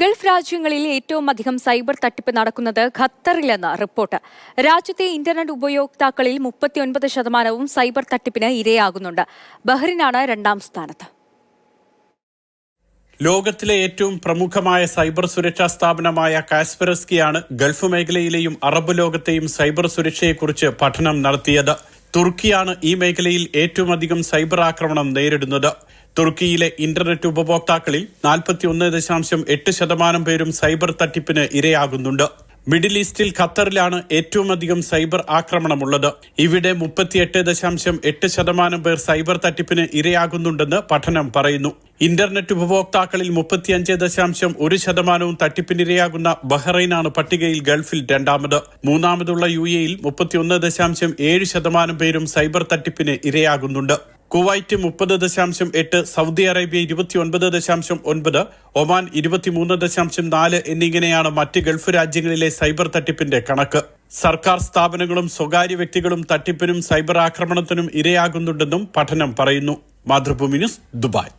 Gulf രാജ്യങ്ങളിൽ ഏറ്റവും അധികം സൈബർ തട്ടിപ്പ് നടക്കുന്നത് ഖത്തറിലെന്ന് റിപ്പോർട്ട്. രാജ്യത്തെ ഇന്റർനെറ്റ് ഉപയോക്താക്കളിൽ മുപ്പത്തിയൊൻപത് ശതമാനവും സൈബർ തട്ടിപ്പിന് ഇരയാകുന്നുണ്ട്. ബഹ്റിനാണ് രണ്ടാം സ്ഥാനത്ത്. ലോകത്തിലെ ഏറ്റവും പ്രമുഖമായ സൈബർ സുരക്ഷാ സ്ഥാപനമായ കാസ്പെറസ്കിയാണ് ഗൾഫ് മേഖലയിലെയും അറബ് ലോകത്തെയും സൈബർ സുരക്ഷയെക്കുറിച്ച് പഠനം നടത്തിയത്. തുർക്കിയാണ് ഈ മേഖലയിൽ ഏറ്റവും അധികം സൈബർ ആക്രമണം നേരിടുന്നത്. തുർക്കിയിലെ ഇന്റർനെറ്റ് ഉപഭോക്താക്കളിൽ നാൽപ്പത്തിയൊന്ന് ദശാംശം എട്ട് ശതമാനം പേരും സൈബർ തട്ടിപ്പിന് ഇരയാകുന്നുണ്ട്. മിഡിൽ ഈസ്റ്റിൽ ഖത്തറിലാണ് ഏറ്റവും അധികം സൈബർ ആക്രമണമുള്ളത്. ഇവിടെ മുപ്പത്തിയെട്ട് ദശാംശം എട്ട് ശതമാനം പേർ സൈബർ തട്ടിപ്പിന് ഇരയാകുന്നുണ്ടെന്ന് പഠനം പറയുന്നു. ഇന്റർനെറ്റ് ഉപഭോക്താക്കളിൽ മുപ്പത്തിയഞ്ച് ദശാംശം ഒരു ശതമാനവും തട്ടിപ്പിനിരയാകുന്ന ബഹ്റൈനാണ് പട്ടികയിൽ ഗൾഫിൽ രണ്ടാമത്. മൂന്നാമതുള്ള യു എയിൽ മുപ്പത്തിയൊന്ന് ദശാംശം ഏഴ് ശതമാനം പേരും സൈബർ തട്ടിപ്പിന് ഇരയാകുന്നുണ്ട്. കുവൈറ്റ് മുപ്പത് ദശാംശം എട്ട് സൗദി അറേബ്യ ഇരുപത്തിയൊൻപത് ദശാംശം ഒൻപത് ഒമാൻ ഇരുപത്തിമൂന്ന് ദശാംശം നാല് എന്നിങ്ങനെയാണ് മറ്റ് ഗൾഫ് രാജ്യങ്ങളിലെ സൈബർ തട്ടിപ്പിന്റെ കണക്ക്. സർക്കാർ സ്ഥാപനങ്ങളും സ്വകാര്യ വ്യക്തികളും തട്ടിപ്പിനും സൈബർ ആക്രമണത്തിനും ഇരയാകുന്നുണ്ടെന്നും പഠനം പറയുന്നു. Mathrubhumi news Dubai.